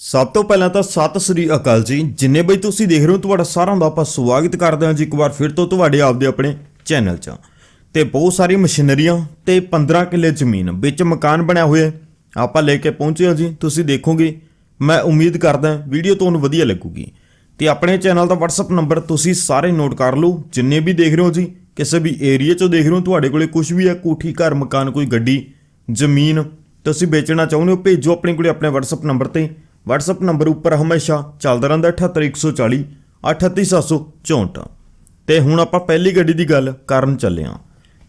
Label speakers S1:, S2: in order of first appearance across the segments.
S1: ਸਭ ਤੋਂ ਪਹਿਲਾਂ ਤਾਂ ਸਤਿ ਸ੍ਰੀ ਅਕਾਲ ਜੀ। ਜਿੰਨੇ ਬਈ ਤੁਸੀਂ ਦੇਖ ਰਹੇ ਹੋ, ਤੁਹਾਡਾ ਸਾਰਿਆਂ ਦਾ ਆਪਾਂ ਸਵਾਗਤ ਕਰਦੇ ਹਾਂ ਜੀ ਇੱਕ ਵਾਰ ਫਿਰ ਤੋਂ ਤੁਹਾਡੇ ਆਪਦੇ ਆਪਣੇ ਚੈਨਲ 'ਚ। ਤੇ ਬਹੁਤ ਸਾਰੀ ਮਸ਼ੀਨਰੀਆਂ ਤੇ 15 ਕਿੱਲੇ ਜ਼ਮੀਨ ਵਿੱਚ ਮਕਾਨ ਬਣਿਆ ਹੋਇਆ ਆਪਾਂ ਲੈ ਕੇ ਪਹੁੰਚੇ ਹਾਂ ਜੀ। ਤੁਸੀਂ ਦੇਖੋਗੇ, ਮੈਂ ਉਮੀਦ ਕਰਦਾ ਵੀਡੀਓ ਤੁਹਾਨੂੰ ਵਧੀਆ ਲੱਗੂਗੀ। ਤੇ ਆਪਣੇ ਚੈਨਲ ਦਾ WhatsApp ਨੰਬਰ ਤੁਸੀਂ ਸਾਰੇ ਨੋਟ ਕਰ ਲਓ। ਜਿੰਨੇ ਵੀ ਦੇਖ ਰਹੇ ਹੋ ਜੀ, ਕਿਸੇ ਵੀ ਏਰੀਆ 'ਚੋਂ ਦੇਖ ਰਹੇ ਹੋ, ਤੁਹਾਡੇ ਕੋਲੇ ਕੁਝ ਵੀ ਹੈ, ਕੋਠੀ, ਘਰ, ਮਕਾਨ, ਕੋਈ ਗੱਡੀ, ਜ਼ਮੀਨ, ਤੁਸੀਂ ਵੇਚਣਾ ਚਾਹੁੰਦੇ ਹੋ, ਭੇਜੋ ਆਪਣੇ ਕੋਲੇ ਆਪਣੇ WhatsApp ਨੰਬਰ ਤੇ। WhatsApp ਨੰਬਰ ਉੱਪਰ ਹਮੇਸ਼ਾ ਚੱਲਦਾ ਰਹਿੰਦਾ 78140 38764 ਤੇ ਹੁਣ ਆਪਾਂ ਪਹਿਲੀ ਗੱਡੀ ਦੀ ਗੱਲ ਕਰਨ ਚੱਲੇ ਹਾਂ।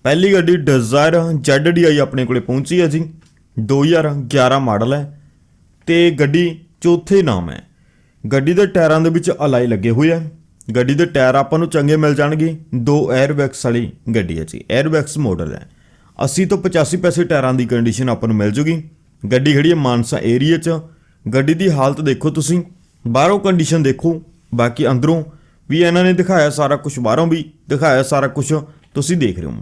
S1: ਪਹਿਲੀ ਗੱਡੀ ਡਿਜ਼ਾਇਰ ZDI ਆਪਣੇ ਕੋਲੇ ਪਹੁੰਚੀ ਹੈ ਜੀ। 2011 ਮਾਡਲ ਹੈ। ਤੇ ਗੱਡੀ ਚੌਥੇ ਨਾਮ ਹੈ। ਗੱਡੀ ਦੇ ਟਾਇਰਾਂ ਦੇ ਵਿੱਚ ਅਲਾਈ ਲੱਗੇ ਹੋਏ ਆ ਗੱਡੀ ਦੇ ਟਾਇਰ ਆਪਾਂ ਨੂੰ ਚੰਗੇ ਮਿਲ ਜਾਣਗੇ। ਦੋ 에ਅਰਬੈਗਸ ਵਾਲੀ ਗੱਡੀ ਹੈ ਜੀ। 에ਅਰਬੈਗਸ ਮਾਡਲ ਹੈ। 80 ਤੋਂ 85 ਪੈਸੇ ਟਾਇਰਾਂ ਦੀ ਕੰਡੀਸ਼ਨ ਆਪਾਂ ਨੂੰ ਮਿਲ ਜੂਗੀ। ਗੱਡੀ ਖੜੀ ਹੈ ਮਾਨਸਾ ਏਰੀਆ 'ਚ। ਗੱਡੀ ਦੀ ਹਾਲਤ ਦੇਖੋ ਤੁਸੀਂ। ਬਾਹਰੋਂ ਕੰਡੀਸ਼ਨ ਦੇਖੋ। ਬਾਕੀ ਅੰਦਰੋਂ ਵੀ ਇਹਨਾਂ ਨੇ ਦਿਖਾਇਆ ਸਾਰਾ ਕੁਝ ਬਾਹਰੋਂ ਵੀ ਦਿਖਾਇਆ ਸਾਰਾ ਕੁਝ ਤੁਸੀਂ ਦੇਖ ਰਹੇ ਹੋ।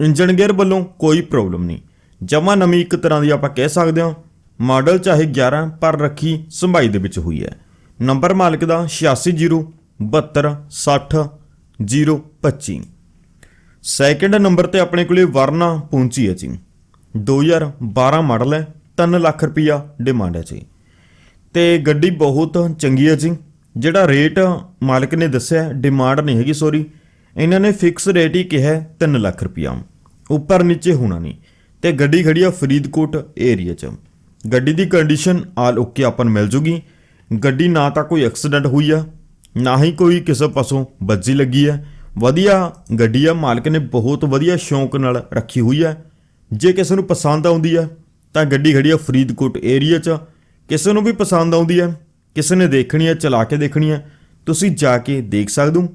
S1: ਇੰਜਨ ਗੇਅਰ ਵੱਲੋਂ ਕੋਈ ਪ੍ਰੋਬਲਮ ਨਹੀਂ। ਜਮਾ ਨਵੀਂ ਇੱਕ ਤਰ੍ਹਾਂ ਦੀ ਆਪਾਂ ਕਹਿ ਸਕਦੇ ਹਾਂ। ਮਾਡਲ ਚਾਹੇ 11 ਪਰ ਰੱਖੀ ਸੰਭਾਈ ਦੇ ਵਿੱਚ ਹੋਈ ਹੈ। ਨੰਬਰ ਮਾਲਕ ਦਾ 86076025 ਸੈਕਿੰਡ ਨੰਬਰ ਤੇ ਆਪਣੇ ਕੋਲੇ ਵਰਨਾ ਪਹੁੰਚੀ ਹੈ ਜੀ। 2012 ਮਾਡਲ ਹੈ। 3 ਲੱਖ ਰੁਪਿਆ ਡਿਮਾਂਡ ਹੈ ਜੀ। ਤੇ ਗੱਡੀ ਬਹੁਤ ਚੰਗੀ ਹੈ ਜੀ। ਜਿਹੜਾ ਰੇਟ ਮਾਲਕ ਨੇ ਦੱਸਿਆ ਡਿਮਾਂਡ ਨਹੀਂ ਹੈਗੀ ਸੋਰੀ ਇਹਨਾਂ ਨੇ ਫਿਕਸ ਰੇਟ ਹੀ ਕਿਹਾ ਹੈ 3 ਲੱਖ ਰੁਪਿਆ ਉੱਪਰ ਨੀਚੇ ਹੋਣਾ ਨਹੀਂ। ਤੇ ਗੱਡੀ ਖੜੀ ਆ ਫਰੀਦਕੋਟ ਏਰੀਆ 'ਚ। ਗੱਡੀ ਦੀ ਕੰਡੀਸ਼ਨ ਆਲ ਓਕੇ ਆਪਾਂ ਨੂੰ ਮਿਲ ਜੂਗੀ। ਗੱਡੀ ਨਾ ਤਾਂ ਕੋਈ ਐਕਸੀਡੈਂਟ ਹੋਈ ਆ, ਨਾ ਹੀ ਕੋਈ ਕਿਸੇ ਪਾਸੋਂ ਬੱਜੀ ਲੱਗੀ ਆ। ਵਧੀਆ ਗੱਡੀ ਆ, ਮਾਲਕ ਨੇ ਬਹੁਤ ਵਧੀਆ ਸ਼ੌਂਕ ਨਾਲ ਰੱਖੀ ਹੋਈ ਆ। ਜੇ ਕਿਸੇ ਨੂੰ ਪਸੰਦ ਆਉਂਦੀ ਆ, ਤਾਂ ਗੱਡੀ ਖੜੀ ਆ ਫਰੀਦਕੋਟ ਏਰੀਆ 'ਚ। ਕਿਸੇ ਨੂੰ ਵੀ ਪਸੰਦ ਆਉਂਦੀ ਹੈ, ਕਿਸੇ ਨੇ ਦੇਖਣੀ ਹੈ, ਚਲਾ ਕੇ ਦੇਖਣੀ ਹੈ, ਤੁਸੀਂ ਜਾ ਕੇ ਦੇਖ ਸਕਦੇ ਹੋ।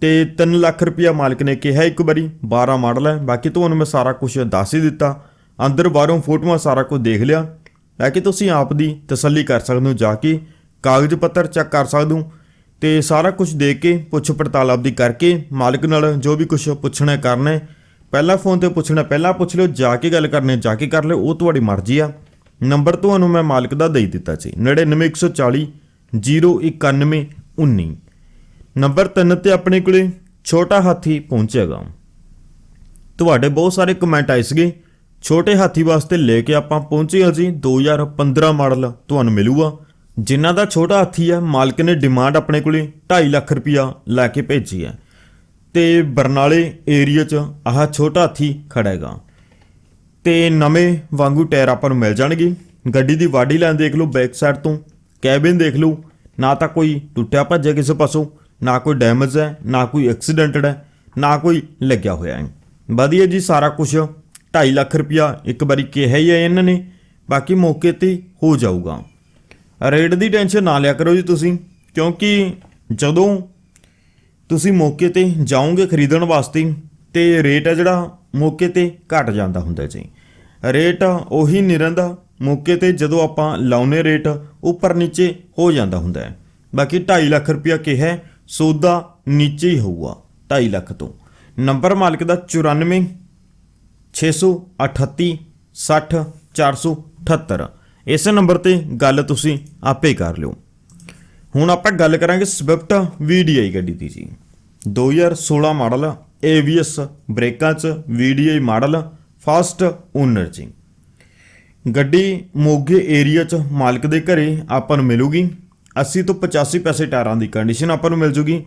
S1: ਤੇ 3 ਲੱਖ ਰੁਪਇਆ ਮਾਲਕ ਨੇ ਕਿਹਾ ਇੱਕ ਵਾਰੀ 12 ਮਾਡਲ ਹੈ, ਬਾਕੀ ਤੁਹਾਨੂੰ ਮੈਂ ਸਾਰਾ ਕੁਝ ਦੱਸ ਹੀ ਦਿੱਤਾ। ਅੰਦਰ ਬਾਹਰੋਂ ਫੋਟੋਆਂ ਸਾਰਾ ਕੁਝ ਦੇਖ ਲਿਆ। ਬਾਕੀ ਤੁਸੀਂ ਆਪ ਦੀ ਤਸੱਲੀ ਕਰ ਸਕਦੇ ਹੋ, ਜਾ ਕੇ ਕਾਗਜ਼ ਪੱਤਰ ਚੈੱਕ ਕਰ ਸਕਦੇ ਹੋ। ਤੇ ਸਾਰਾ ਕੁਝ ਦੇਖ ਕੇ, ਪੁੱਛ ਪੜਤਾਲ ਆਪਦੀ ਕਰਕੇ, ਮਾਲਕ ਨਾਲ ਜੋ ਵੀ ਕੁਝ ਪੁੱਛਣਾ ਕਰਨਾ ਹੈ। ਪਹਿਲਾਂ ਫੋਨ ਤੇ ਪੁੱਛਣਾ, ਪਹਿਲਾਂ ਪੁੱਛ ਲਿਓ, ਜਾ ਕੇ ਗੱਲ ਕਰਨੀ ਜਾ ਕੇ ਕਰ ਲਿਓ, ਉਹ ਤੁਹਾਡੀ ਮਰਜ਼ੀ ਆ। ਨੰਬਰ ਤੁਹਾਨੂੰ ਮੈਂ ਮਾਲਕ ਦਾ ਦੇ ਦਿੱਤਾ ਸੀ। 99140 09119 ਨੰਬਰ 3 ਤੇ ਆਪਣੇ ਕੋਲੇ ਛੋਟਾ ਹਾਥੀ ਪਹੁੰਚੇਗਾ। ਤੁਹਾਡੇ ਬਹੁਤ ਸਾਰੇ ਕਮੈਂਟ ਆਏ ਸੀਗੇ। ਛੋਟੇ ਹਾਥੀ ਵਾਸਤੇ ਲੈ ਕੇ ਆਪਾਂ ਪਹੁੰਚੇ ਹਾਂ ਜੀ। 2015 ਮਾਡਲ ਤੁਹਾਨੂੰ ਮਿਲੂਗਾ। ਜਿਨ੍ਹਾਂ ਦਾ ਛੋਟਾ ਹਾਥੀ ਹੈ, ਮਾਲਕ ਨੇ ਡਿਮਾਂਡ ਆਪਣੇ ਕੋਲੇ 2.5 ਲੱਖ ਰੁਪਇਆ ਲੈ ਕੇ ਭੇਜੀ ਹੈ। ਤੇ ਬਰਨਾਲੇ ਏਰੀਆ 'ਚ ਆਹ ਛੋਟਾ ਹਾਥੀ ਖੜਾ ਹੈਗਾ। ਤੇ ਨਵੇਂ ਵਾਂਗੂ ਟਾਇਰ ਆਪਾਂ ਨੂੰ ਮਿਲ ਜਾਣਗੇ। ਗੱਡੀ ਦੀ ਬਾਡੀ ਲਾਈਨ ਦੇਖ ਲਓ ਬੈਕ ਸਾਈਡ ਤੋਂ, ਕੈਬਿਨ ਦੇਖ ਲਓ। ਨਾ ਤਾਂ ਕੋਈ ਟੁੱਟਿਆ ਭੱਜਿਆ ਕਿਸੇ ਪਾਸੋਂ, ਨਾ ਕੋਈ ਡੈਮੇਜ ਹੈ, ਨਾ ਕੋਈ ਐਕਸੀਡੈਂਟਡ ਹੈ, ਨਾ ਕੋਈ ਲੱਗਿਆ ਹੋਇਆ ਹੈ। ਵਧੀਆ ਜੀ ਸਾਰਾ ਕੁਝ 2.5 ਲੱਖ ਰੁਪਇਆ ਇੱਕ ਵਾਰੀ ਕਿਹਾ ਹੀ ਹੈ ਇਹਨਾਂ ਨੇ, ਬਾਕੀ ਮੌਕੇ ਤੇ ਹੋ ਜਾਊਗਾ। ਰੇਟ ਦੀ ਟੈਨਸ਼ਨ ਨਾ ਲਿਆ ਕਰੋ ਜੀ ਤੁਸੀਂ, ਕਿਉਂਕਿ ਜਦੋਂ ਤੁਸੀਂ ਮੌਕੇ ਤੇ ਜਾਓਗੇ ਖਰੀਦਣ ਵਾਸਤੇ ਤੇ ਰੇਟ ਹੈ ਜਿਹੜਾ ਮੌਕੇ ਤੇ ਘਟ ਜਾਂਦਾ ਹੁੰਦਾ ਜੀ। ਰੇਟ ਉਹੀ ਨਿਰੰਦਾ ਮੌਕੇ ਤੇ ਜਦੋਂ ਆਪਾਂ ਲਾਉਨੇ ਰੇਟ, ਉੱਪਰ ਨੀਚੇ ਹੋ ਜਾਂਦਾ ਹੁੰਦਾ ਹੈ। ਬਾਕੀ 2.5 ਲੱਖ ਰੁਪਇਆ ਕਿਹਾ ਸੌਦਾ ਨੀਚੇ ਹੀ ਹੋਊਗਾ 2.5 ਲੱਖ ਤੋਂ। ਨੰਬਰ ਮਾਲਕ ਦਾ 94 638 60 478 ਇਸ ਨੰਬਰ ਤੇ ਗੱਲ ਤੁਸੀਂ ਆਪੇ ਕਰ ਲਿਓ। ਹੁਣ ਆਪਾਂ ਗੱਲ ਕਰਾਂਗੇ ਸਵਿਫਟ VDI ਗੱਡੀ ਦੀ ਜੀ। 2016 ਮਾਡਲ AVS ਬ੍ਰੇਕਾਂ 'ਚ VDI ਮਾਡਲ, ਫਾਸਟ ਓਨਰ ਜੀ। ਗੱਡੀ ਮੋਗੇ ਏਰੀਆ 'ਚ ਮਾਲਕ ਦੇ ਘਰੇ ਆਪਾਂ ਨੂੰ ਮਿਲੂਗੀ। 80 ਤੋਂ 85 ਪੈਸੇ ਟਾਇਰਾਂ ਦੀ ਕੰਡੀਸ਼ਨ ਆਪਾਂ ਨੂੰ ਮਿਲ ਜੂਗੀ।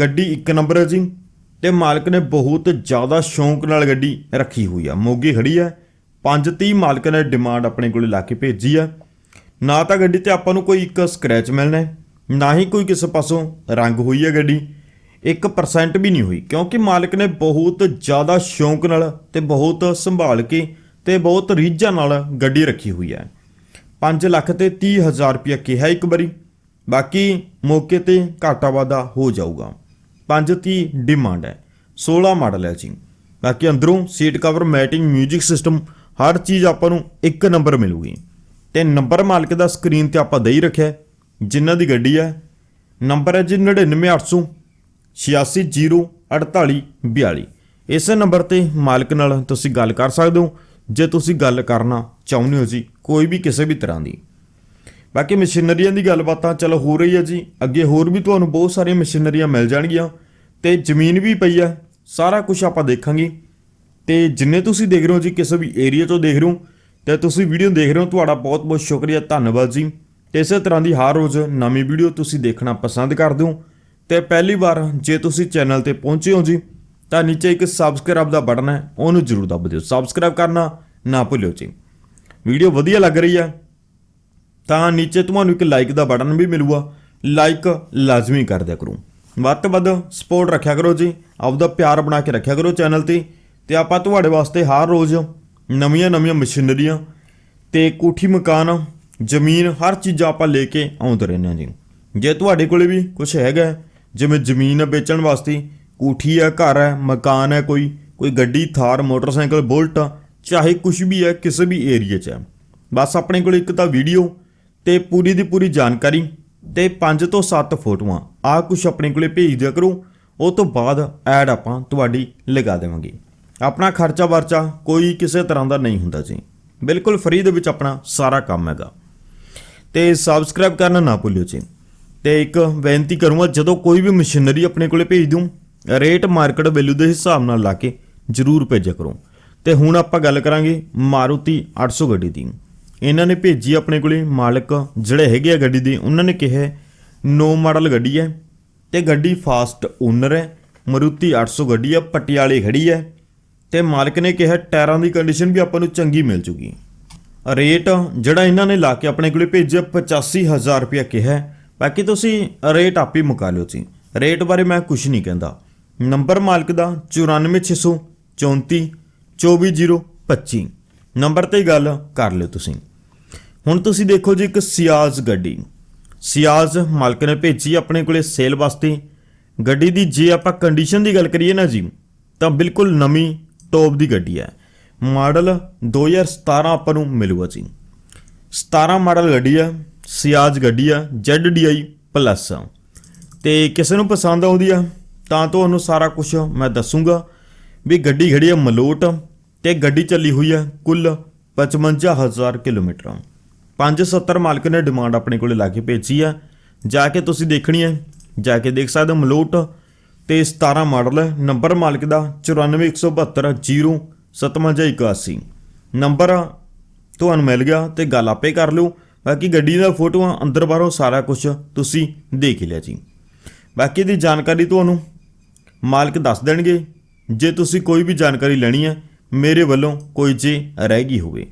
S1: ਗੱਡੀ ਇੱਕ ਨੰਬਰ ਹੈ ਜੀ ਤੇ ਮਾਲਕ ਨੇ ਬਹੁਤ ਜ਼ਿਆਦਾ ਸ਼ੌਂਕ ਨਾਲ ਗੱਡੀ ਰੱਖੀ ਹੋਈ ਆ। ਮੋਗੇ ਖੜੀ ਆ। 530 ਮਾਲਕ ਨੇ ਡਿਮਾਂਡ ਆਪਣੇ ਕੋਲੇ ਲਾ ਕੇ ਭੇਜੀ ਆ। ਨਾ ਤਾਂ ਗੱਡੀ ਤੇ ਆਪਾਂ ਨੂੰ ਕੋਈ ਇੱਕ ਸਕ੍ਰੈਚ ਮਿਲਣਾ ਨਾ ਹੀ ਕੋਈ ਕਿਸੇ ਪਾਸੋਂ ਰੰਗ ਹੋਈ ਹੈ ਗੱਡੀ। 1% ਵੀ ਨਹੀਂ ਹੋਈ, ਕਿਉਂਕਿ ਮਾਲਕ ਨੇ ਬਹੁਤ ਜ਼ਿਆਦਾ ਸ਼ੌਂਕ ਨਾਲ ਤੇ ਬਹੁਤ ਸੰਭਾਲ ਕੇ ਤੇ ਬਹੁਤ ਰੀਝਾਂ ਨਾਲ ਗੱਡੀ ਰੱਖੀ ਹੋਈ ਹੈ। 5 ਲੱਖ ਤੇ 30 ਹਜ਼ਾਰ ਰੁਪਇਆ ਕਿਹਾ ਇੱਕ ਵਾਰੀ, ਬਾਕੀ ਮੌਕੇ ਤੇ ਘਾਟਾ ਵਾਧਾ ਹੋ ਜਾਊਗਾ। 530 ਡਿਮਾਂਡ ਹੈ 16 ਮਾਡਲ ਹੈ ਜੀ। ਬਾਕੀ ਅੰਦਰੋਂ ਸੀਟ ਕਵਰ ਮੈਟਿੰਗ 뮤직 ਸਿਸਟਮ ਹਰ ਚੀਜ਼ ਆਪਾਂ ਨੂੰ ਇੱਕ ਨੰਬਰ ਮਿਲੂਗੀ। ਤੇ ਨੰਬਰ ਮਾਲਕ ਦਾ ਸਕਰੀਨ ਤੇ ਆਪਾਂ ਦੇ ਹੀ ਰੱਖਿਆ ਜਿਨ੍ਹਾਂ ਦੀ ਗੱਡੀ ਹੈ ਨੰਬਰ ਹੈ ਜੀ 99800 86084842 ਇਸ ਨੰਬਰ ਤੇ ਮਾਲਕ ਨਾਲ ਤੁਸੀਂ ਗੱਲ ਕਰ ਸਕਦੇ ਹੋ। ਜੇ ਤੁਸੀਂ ਗੱਲ ਕਰਨਾ ਚਾਹੁੰਦੇ ਹੋ ਜੀ, ਕੋਈ ਵੀ ਕਿਸੇ ਵੀ ਤਰ੍ਹਾਂ ਦੀ। ਬਾਕੀ ਮਸ਼ੀਨਰੀਆਂ ਦੀ ਗੱਲਬਾਤ ਤਾਂ ਚਲੋ ਹੋ ਰਹੀ ਹੈ ਜੀ। ਅੱਗੇ ਹੋਰ ਵੀ ਤੁਹਾਨੂੰ ਬਹੁਤ ਸਾਰੀਆਂ ਮਸ਼ੀਨਰੀਆਂ ਮਿਲ ਜਾਣਗੀਆਂ। ਤੇ ਜ਼ਮੀਨ ਵੀ ਪਈ ਆ ਸਾਰਾ ਕੁਝ ਆਪਾਂ ਦੇਖਾਂਗੇ। ਤੇ ਜਿੰਨੇ ਤੁਸੀਂ ਦੇਖ ਰਹੇ ਹੋ ਜੀ, ਕਿਸੇ ਵੀ ਏਰੀਆ ਤੋਂ ਦੇਖ ਰਹੇ ਹੋ, ਤੇ ਤੁਸੀਂ ਵੀਡੀਓ ਦੇਖ ਰਹੇ ਹੋ, ਤੁਹਾਡਾ ਬਹੁਤ ਬਹੁਤ ਸ਼ੁਕਰੀਆ, ਧੰਨਵਾਦ ਜੀ। ਤੇ ਇਸੇ ਤਰ੍ਹਾਂ ਦੀ ਹਰ ਰੋਜ਼ ਨਵੀਂ ਵੀਡੀਓ ਤੁਸੀਂ ਦੇਖਣਾ ਪਸੰਦ ਕਰਦੇ ਹੋ। ਤੇ ਪਹਿਲੀ ਵਾਰ ਜੇ ਤੁਸੀਂ ਚੈਨਲ ਤੇ ਪਹੁੰਚੇ ਹੋ ਜੀ, ਤਾਂ ਨੀਚੇ ਇੱਕ ਸਬਸਕ੍ਰਾਈਬ ਦਾ ਬਟਨ ਹੈ, ਉਹਨੂੰ ਜ਼ਰੂਰ ਦਬਾ ਦਿਓ। ਸਬਸਕ੍ਰਾਈਬ ਕਰਨਾ ਨਾ ਭੁੱਲਿਓ ਜੀ। ਵੀਡੀਓ ਵਧੀਆ ਲੱਗ ਰਹੀ ਹੈ, ਤਾਂ ਨੀਚੇ ਤੁਹਾਨੂੰ ਇੱਕ ਲਾਈਕ ਦਾ ਬਟਨ ਵੀ ਮਿਲੂਗਾ। ਲਾਈਕ ਲਾਜ਼ਮੀ ਕਰ ਦਿਆ ਕਰੋ। ਵੱਧ ਤੋਂ ਵੱਧ ਸਪੋਰਟ ਰੱਖਿਆ ਕਰੋ ਜੀ। ਆਪਦਾ ਪਿਆਰ ਬਣਾ ਕੇ ਰੱਖਿਆ ਕਰੋ ਚੈਨਲ ਤੇ। ਤੇ ਆਪਾਂ ਤੁਹਾਡੇ ਵਾਸਤੇ ਹਰ ਰੋਜ਼ ਨਵੀਆਂ ਨਵੀਆਂ ਮਸ਼ੀਨਰੀਆਂ ਤੇ ਕੋਠੀ, ਮਕਾਨ, ਜ਼ਮੀਨ, ਹਰ ਚੀਜ਼ ਆਪਾਂ ਲੈ ਕੇ ਆਉਂਦੇ ਰਹਿੰਦੇ ਹਾਂ ਜੀ। ਜੇ ਤੁਹਾਡੇ ਕੋਲੇ ਵੀ ਕੁਝ ਹੈਗਾ ਜਿਵੇਂ ਜ਼ਮੀਨ ਹੈ ਵੇਚਣ ਵਾਸਤੇ, ਕੋਠੀ ਹੈ ਘਰ ਹੈ ਮਕਾਨ ਹੈ ਕੋਈ ਕੋਈ ਗੱਡੀ, ਥਾਰ, ਮੋਟਰਸਾਈਕਲ, ਬੁਲਟ, ਚਾਹੇ ਕੁਝ ਵੀ ਹੈ ਕਿਸੇ ਵੀ ਏਰੀਆ 'ਚ ਹੈ ਬਸ ਆਪਣੇ ਕੋਲ ਇੱਕ ਤਾਂ ਵੀਡੀਓ ਤੇ ਪੂਰੀ ਦੀ ਪੂਰੀ ਜਾਣਕਾਰੀ ਤੇ 5 ਤੋਂ 7 ਫੋਟੋਆਂ। ਆ ਕੁਝ ਆਪਣੇ ਕੋਲੇ ਭੇਜ ਦਿਆ ਕਰੋ, ਉਹ ਤੋਂ ਬਾਅਦ ਐਡ ਆਪਾਂ ਤੁਹਾਡੀ ਲਗਾ ਦੇਵਾਂਗੇ। ਆਪਣਾ ਖਰਚਾ ਵਰਚਾ ਕੋਈ ਕਿਸੇ ਤਰ੍ਹਾਂ ਦਾ ਨਹੀਂ ਹੁੰਦਾ ਜੀ। ਬਿਲਕੁਲ ਫ੍ਰੀ ਦੇ ਵਿੱਚ ਆਪਣਾ ਸਾਰਾ ਕੰਮ ਹੈਗਾ। ਤੇ ਸਬਸਕ੍ਰਾਈਬ ਕਰਨਾ ਨਾ ਭੁੱਲਿਓ ਜੀ। ਤੇ ਇੱਕ ਬੇਨਤੀ ਕਰੂੰਗਾ, ਜਦੋਂ ਕੋਈ ਵੀ ਮਸ਼ੀਨਰੀ ਆਪਣੇ ਕੋਲੇ ਭੇਜ ਦੂੰ, ਰੇਟ ਮਾਰਕੀਟ ਵੈਲਿਊ ਦੇ ਹਿਸਾਬ ਨਾਲ ਲਾ ਕੇ ਜਰੂਰ ਭੇਜਿਆ ਕਰੋ। ਤੇ ਹੁਣ ਆਪਾਂ ਗੱਲ ਕਰਾਂਗੇ ਮਾਰੂਤੀ 800 ਗੱਡੀ ਦੀ। ਇਹਨਾਂ ਨੇ ਭੇਜੀ ਆਪਣੇ ਕੋਲੇ ਮਾਲਕ ਜਿਹੜੇ ਹੈਗੇ ਆ ਗੱਡੀ ਦੇ, ਉਹਨਾਂ ਨੇ ਕਿਹਾ ਨੋ ਮਾਡਲ ਗੱਡੀ ਹੈ ਤੇ ਗੱਡੀ ਫਾਸਟ ਓਨਰ ਹੈ, ਮਾਰੂਤੀ 800 ਗੱਡੀ ਹੈ ਪਟਿਆਲੇ ਖੜੀ ਹੈ। ਤੇ ਮਾਲਕ ਨੇ ਕਿਹਾ ਟਾਇਰਾਂ ਦੀ ਕੰਡੀਸ਼ਨ ਵੀ ਆਪਾਂ ਨੂੰ ਚੰਗੀ ਮਿਲ ਜੂਗੀ। ਰੇਟ ਜਿਹੜਾ ਇਹਨਾਂ ਨੇ ਲਾ ਕੇ ਆਪਣੇ ਕੋਲੇ ਭੇਜਿਆ 85000 ਰੁਪਇਆ ਕਿਹਾ। ਬਾਕੀ ਤੁਸੀਂ ਰੇਟ ਆਪ ਹੀ ਮੁਕਾ ਲਿਓ ਜੀ। ਰੇਟ ਬਾਰੇ ਮੈਂ ਕੁਝ ਨਹੀਂ ਕਹਿੰਦਾ। ਨੰਬਰ ਮਾਲਕ ਦਾ 94634 24025 ਨੰਬਰ ਤੇ ਗੱਲ ਕਰ ਲਿਓ ਤੁਸੀਂ। ਹੁਣ ਤੁਸੀਂ ਦੇਖੋ ਜੀ ਇੱਕ ਸਿਆਜ਼ ਗੱਡੀ। ਸਿਆਜ਼ ਮਾਲਕ ਨੇ ਭੇਜੀ ਆਪਣੇ ਕੋਲੇ ਸੇਲ ਵਾਸਤੇ। ਗੱਡੀ ਦੀ ਜੇ ਆਪਾਂ ਕੰਡੀਸ਼ਨ ਦੀ ਗੱਲ ਕਰੀਏ ਨਾ ਜੀ, ਤਾਂ ਬਿਲਕੁਲ ਨਵੀਂ ਟੌਪ ਦੀ ਗੱਡੀ ਹੈ। ਮਾਡਲ 2017 ਆਪਾਂ ਨੂੰ ਮਿਲੂਗਾ ਜੀ। 17 ਮਾਡਲ ਗੱਡੀ ਹੈ। ਸਿਆਜ ਗੱਡੀ ਆ ZDI ਪਲੱਸ ਤੇ ਕਿਸੇ ਨੂੰ ਪਸੰਦ ਆਉਂਦੀ ਆ, ਤਾਂ ਤੁਹਾਨੂੰ ਸਾਰਾ ਕੁਝ ਮੈਂ ਦੱਸੂਗਾ ਵੀ ਗੱਡੀ ਖੜੀ ਆ ਮਲੋਟ ਤੇ ਗੱਡੀ ਚੱਲੀ ਹੋਈ ਆ ਕੁੱਲ 55000 ਕਿਲੋਮੀਟਰ। 570 ਮਾਲਕ ਨੇ ਡਿਮਾਂਡ ਆਪਣੇ ਕੋਲੇ ਲਾ ਕੇ ਭੇਜੀ ਆ। ਜਾ ਕੇ ਤੁਸੀਂ ਦੇਖਣੀ ਹੈ ਜਾ ਕੇ ਦੇਖ ਸਕਦੇ ਹੋ ਮਲੋਟ ਤੇ 17 ਮਾਡਲ ਹੈ ਨੰਬਰ ਮਾਲਕ ਦਾ 94172 05781 ਨੰਬਰ ਤੁਹਾਨੂੰ ਮਿਲ ਗਿਆ ਤੇ ਗੱਲ ਆਪੇ ਕਰ ਲਿਓ। ਬਾਕੀ ਗੱਡੀ ਦਾ ਫੋਟੋਆਂ ਅੰਦਰ ਬਾਹਰੋਂ ਸਾਰਾ ਕੁਝ ਤੁਸੀਂ ਦੇਖ ਲਿਆ ਜੀ। ਬਾਕੀ ਦੀ ਜਾਣਕਾਰੀ ਤੁਹਾਨੂੰ ਮਾਲਕ ਦੱਸ ਦੇਣਗੇ। ਜੇ ਤੁਸੀਂ ਕੋਈ ਵੀ ਜਾਣਕਾਰੀ ਲੈਣੀ ਹੈ, ਮੇਰੇ ਵੱਲੋਂ ਕੋਈ ਜੇ ਰਹਿ ਗਈ ਹੋਵੇ।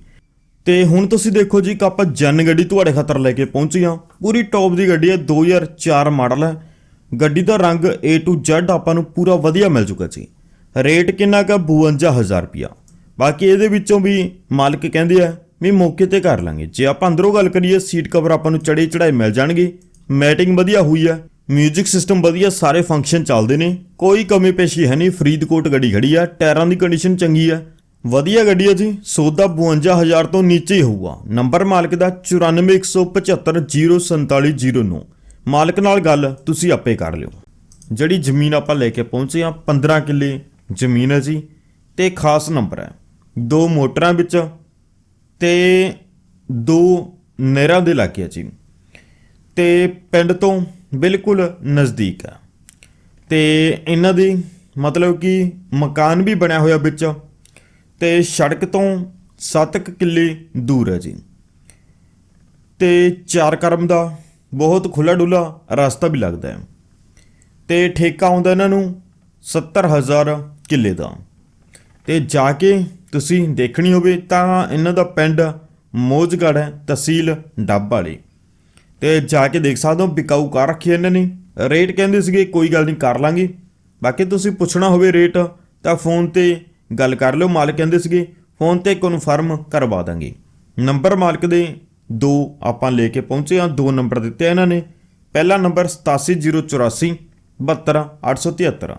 S1: ਤੇ ਹੁਣ ਤੁਸੀਂ ਦੇਖੋ ਜੀ ਕਿ ਆਪਾਂ ਜਨ ਗੱਡੀ ਤੁਹਾਡੇ ਖਾਤਰ ਲੈ ਕੇ ਪਹੁੰਚੇ ਹਾਂ। ਪੂਰੀ ਟੌਪ ਦੀ ਗੱਡੀ ਹੈ 2004 ਮਾਡਲ ਹੈ। ਗੱਡੀ ਦਾ ਰੰਗ A to Z ਆਪਾਂ ਨੂੰ ਪੂਰਾ ਵਧੀਆ ਮਿਲ ਚੁੱਕਾ ਜੀ। ਰੇਟ ਕਿੰਨਾ ਕਾ 52000 ਰੁਪਿਆ ਬਾਕੀ ਇਹਦੇ ਵਿੱਚੋਂ ਵੀ ਮਾਲਕ ਕਹਿੰਦੇ ਆ ਵੀ ਮੌਕੇ ਤੇ ਕਰ ਲਾਂਗੇ। ਜੇ ਆਪਾਂ ਅੰਦਰੋਂ ਗੱਲ ਕਰੀਏ, ਸੀਟ ਕਵਰ ਆਪਾਂ ਨੂੰ ਚੜੇ ਚੜਾਏ ਮਿਲ ਜਾਣਗੇ। ਮੈਟਿੰਗ ਵਧੀਆ ਹੋਈ ਆ। ਮਿਊਜ਼ਿਕ ਸਿਸਟਮ ਵਧੀਆ, ਸਾਰੇ ਫੰਕਸ਼ਨ ਚੱਲਦੇ ਨੇ। ਕੋਈ ਕਮੀ ਪੇਸ਼ੀ ਹੈ ਨਹੀਂ। ਫਰੀਦਕੋਟ ਗੱਡੀ ਖੜੀ ਆ। ਟਾਇਰਾਂ ਦੀ ਕੰਡੀਸ਼ਨ ਚੰਗੀ ਆ। ਵਧੀਆ ਗੱਡੀ ਹੈ ਜੀ। ਸੌਦਾ 52000 ਤੋਂ ਨੀਚੇ ਹੀ ਹੋਊਗਾ। ਨੰਬਰ ਮਾਲਕ ਦਾ 9417504709 ਮਾਲਕ ਨਾਲ ਗੱਲ ਤੁਸੀਂ ਆਪੇ ਕਰ ਲਿਓ। ਜਿਹੜੀ ਜ਼ਮੀਨ ਆਪਾਂ ਲੈ ਕੇ ਪਹੁੰਚੇ ਆ 15 ਕਿੱਲੇ ਜ਼ਮੀਨ ਹੈ ਜੀ। ਤੇ ਖਾਸ ਨੰਬਰ ਹੈ ਦੋ ਮੋਟਰਾਂ ਵਿੱਚ ਤੇ ਦੋ ਨਹਿਰਾਂ ਦੇ ਇਲਾਕੇ ਆ ਜੀ। ਤੇ ਪਿੰਡ ਤੋਂ ਬਿਲਕੁਲ ਨਜ਼ਦੀਕ ਆ। ਤੇ ਇਹਨਾਂ ਦੀ ਮਤਲਬ ਕਿ ਮਕਾਨ ਵੀ ਬਣਿਆ ਹੋਇਆ ਵਿੱਚ ਤੇ ਸੜਕ ਤੋਂ 7 ਕਿੱਲੇ ਦੂਰ ਹੈ ਜੀ। ਤੇ ਚਾਰ ਕਰਮ ਦਾ ਬਹੁਤ ਖੁੱਲਾ ਡੁੱਲਾ ਰਸਤਾ ਵੀ ਲੱਗਦਾ ਹੈ। ਤੇ ਠੇਕਾ ਆਉਂਦਾ ਇਹਨਾਂ ਨੂੰ 70000 ਕਿੱਲੇ ਦਾ। ਤੇ ਜਾ ਕੇ ਤੁਸੀਂ ਦੇਖਣੀ ਹੋਵੇ ਤਾਂ ਇਹਨਾਂ ਦਾ ਪਿੰਡ ਮੋਜਗੜ ਹੈ, ਤਹਿਸੀਲ ਡੱਬ ਵਾਲੀ। ਤੇ ਜਾ ਕੇ ਦੇਖ ਸਕਦੇ ਹੋ ਬਿਕਾਊ ਕਰ ਰੱਖੀ ਇਹਨਾਂ ਨੇ। ਰੇਟ ਕਹਿੰਦੇ ਸੀਗੇ, ਕੋਈ ਗੱਲ ਨਹੀਂ ਕਰ ਲਾਂਗੇ। ਬਾਕੀ ਤੁਸੀਂ ਪੁੱਛਣਾ ਹੋਵੇ ਰੇਟ, ਤਾਂ ਫੋਨ ਤੇ ਗੱਲ ਕਰ ਲਿਓ, ਮਾਲਕ ਕਹਿੰਦੇ ਸੀਗੇ, ਫੋਨ ਤੇ ਕਨਫਰਮ ਕਰਵਾ ਦਾਂਗੇ। ਨੰਬਰ ਮਾਲਕ ਦੇ ਦੋ ਆਪਾਂ ਲੈ ਕੇ ਪਹੁੰਚੇ ਆ ਦੋ ਨੰਬਰ ਦਿੱਤੇ ਇਹਨਾਂ ਨੇ। ਪਹਿਲਾ ਨੰਬਰ 87084 72873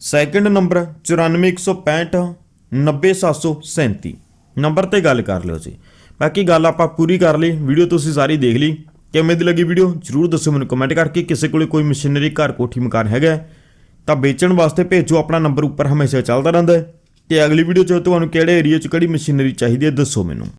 S1: ਸੈਕੰਡ ਨੰਬਰ 94165 90737 ਨੰਬਰ ਤੇ ਗੱਲ ਕਰ ਲਿਓ ਜੀ। ਬਾਕੀ ਗੱਲ ਆਪਾਂ ਪੂਰੀ ਕਰ ਲਈ, ਵੀਡੀਓ ਤੁਸੀਂ ਸਾਰੀ ਦੇਖ ਲਈ। ਕਿਵੇਂ ਦੀ ਲੱਗੀ ਵੀਡੀਓ, ਜਰੂਰ ਦੱਸੋ ਮੈਨੂੰ ਕਮੈਂਟ ਕਰਕੇ। ਕਿਸੇ ਕੋਲੇ ਕੋਈ ਮਸ਼ੀਨਰੀ, ਘਰ ਕੋਠੀ, ਮਕਾਨ ਹੈਗਾ ਤਾਂ ਵੇਚਣ ਵਾਸਤੇ ਭੇਜੋ, ਆਪਣਾ ਨੰਬਰ ਉੱਪਰ ਹਮੇਸ਼ਾ ਚੱਲਦਾ ਰਹਿੰਦਾ ਹੈ। ਤੇ ਅਗਲੀ ਵੀਡੀਓ 'ਚ ਤੁਹਾਨੂੰ ਕਿਹੜੇ ਏਰੀਆ 'ਚ ਕਿਹੜੀ ਮਸ਼ੀਨਰੀ ਚਾਹੀਦੀ ਹੈ, ਦੱਸੋ ਮੈਨੂੰ।